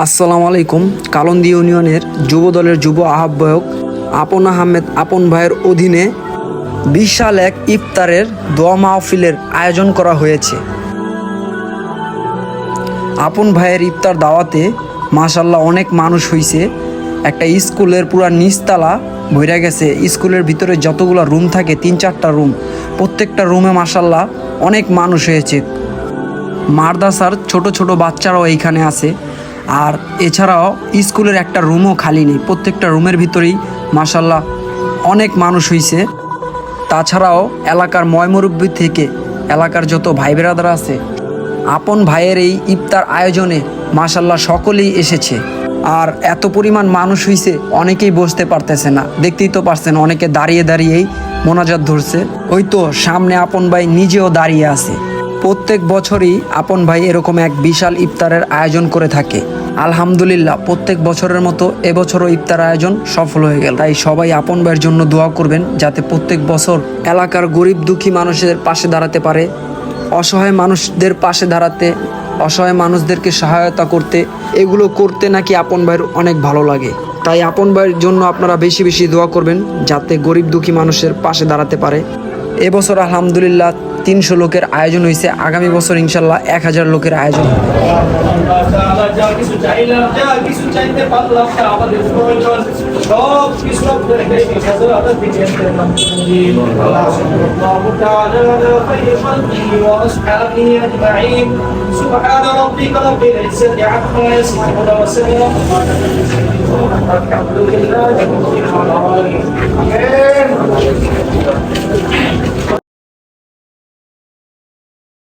আসসালামু আলাইকুম, কালন্দি ইউনিয়নের যুব দলের যুব আহ্বায়ক আপন আহমেদ আপন ভাইয়ের অধীনে বিশাল এক ইফতারের দোয়া মাহফিলের আয়োজন করা হয়েছে। আপন ভাইয়ের ইফতার দাওয়াতে মাশাল্লাহ অনেক মানুষ হইছে। একটা স্কুলের পুরা নিচতলা ভইরা গেছে। স্কুলের ভিতরে যতগুলো রুম থাকে, তিন চারটা রুম, প্রত্যেকটা রুমে মাশাল্লাহ অনেক মানুষ হয়েছে। মারদাসার ছোট ছোট বাচ্চারাও এইখানে আছে। আর এছাড়াও স্কুলের একটা রুমও খালি নেই, প্রত্যেকটা রুমের ভিতরেই মাসাল্লাহ অনেক মানুষ হইছে। তাছাড়াও এলাকার ময়মুরব্বী থেকে এলাকার যত ভাই বেরাদার আছে, আপন ভাইয়ের এই ইফতার আয়োজনে মাসাল্লাহ সকলেই এসেছে। আর এত পরিমাণ মানুষ হইছে, অনেকেই বসতে পারতেছে না। দেখতেই তো পারছেন, অনেকে দাঁড়িয়ে দাঁড়িয়েই মোনাজাত ধরছে। ওই তো সামনে আপন ভাই নিজেও দাঁড়িয়ে আছে। প্রত্যেক বছরই আপন ভাই এরকম এক বিশাল ইফতারের আয়োজন করে থাকে। আলহামদুলিল্লাহ, প্রত্যেক বছরের মতো এবছরও ইফতার আয়োজন সফল হয়ে গেল। তাই সবাই আপন ভাইয়ের জন্য দোয়া করবেন যাতে প্রত্যেক বছর এলাকার গরিব দুঃখী মানুষের পাশে দাঁড়াতে পারে, অসহায় মানুষদের পাশে দাঁড়াতে, অসহায় মানুষদেরকে সহায়তা করতে। এগুলো করতে নাকি আপন ভাইয়ের অনেক ভালো লাগে। তাই আপন ভাইয়ের জন্য আপনারা বেশি বেশি দোয়া করবেন যাতে গরিব দুঃখী মানুষের পাশে দাঁড়াতে পারে। এবছর আলহামদুলিল্লাহ তিনশো লোকের আয়োজন হয়েছে আগামী বছর ইনশাল্লাহ এক হাজার লোকের আয়োজন।